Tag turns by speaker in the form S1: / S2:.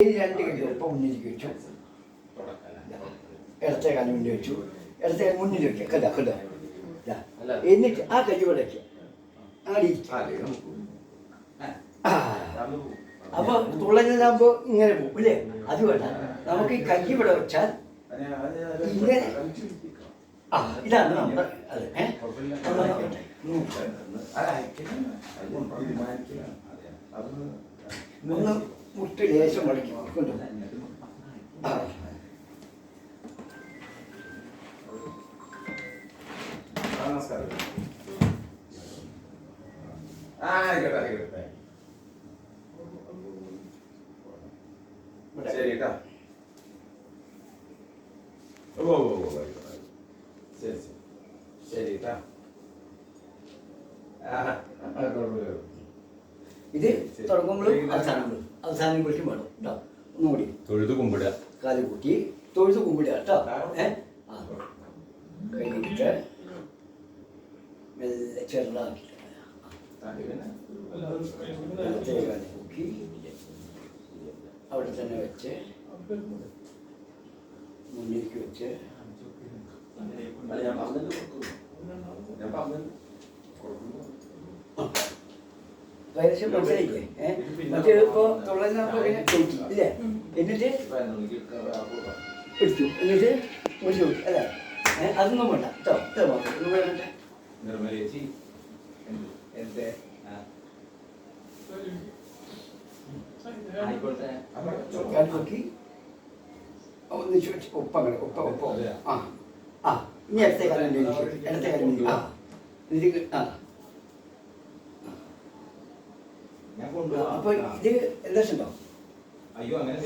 S1: രണ്ട് കൈ ഒപ്പം മുന്നിലേക്ക് വെച്ചു. ഇടത്തെ കാലം മുന്നിൽ വെച്ചു. ഇടത്തെ കാലം മുന്നിൽ വെക്കുക. കഥ കഥ എന്നിട്ട് ആ കൈ ഇവിടെ അപ്പൊ തുളഞ്ഞതാകുമ്പോ ഇങ്ങനെ പോകും അല്ലേ അത് വേണ്ട. നമുക്ക് ഈ കൈ ഇവിടെ വെച്ചാൽ ഇങ്ങനെ ആ ഇതാണ് നമ്മുടെ അതെ ഏഹ് ഒന്ന് മുട്ട് ലേശം മടക്കി കൊണ്ട്.
S2: നമസ്കാരം. ആ ആയിക്കോട്ടെ ആയിക്കോട്ടെ. ശരി കേട്ടോ ഓ ഓ ഓ ശരി ശരി. ശരി കേട്ടോ ആ ആ, കുഴപ്പമില്ല.
S1: ഇത് തുടങ്ങുമ്പോഴും അവസാനങ്ങളും അവസാനമ്പോഴേക്കും വേണം കേട്ടോ ഒന്നുകൂടി.
S3: തൊഴുതു കുമ്പിടുക.
S1: കാൽ കൂട്ടി തൊഴുത് കുമ്പിടുക കേട്ടോ ഏ? ആ. കഴിഞ്ഞിട്ട് മെല്ലെ ചെറുതാക്കി അവിടെ തന്നെ വെച്ച് മുന്നിലേക്ക് വെച്ച്
S2: ഞാൻ പറഞ്ഞു ഞാൻ പറഞ്ഞിട്ട്
S1: ഏകദേശം മനസ്സിലായില്ലേ? ഏഹ് മറ്റേ ഇപ്പോ തൊള്ളാകുമ്പോ ഇങ്ങനെ ചോദിച്ചു ഇല്ലേ? എന്നിട്ട് എടുത്തു. എന്നിട്ട് അല്ലേ? അതൊന്നും വേണ്ട. കേട്ടോ ഇത്ര മാത്രം വേണ്ട.
S2: നിർമ്മലേച്ചി ആയിക്കോട്ടെ.
S1: ഒന്ന് ചോദിച്ചു ഒപ്പ അങ്ങനെ ഒപ്പ ഒപ്പ ആ ആ. ഇനി അടുത്ത കാര്യം ഇടത്തെ കാര്യം ആ. എന്നിട്ട് ആ
S2: ഞാൻ കൊണ്ടുപോവാം
S1: അപ്പൊ ഇത് എന്താ ഉണ്ടോ
S2: അയ്യോ അങ്ങനെ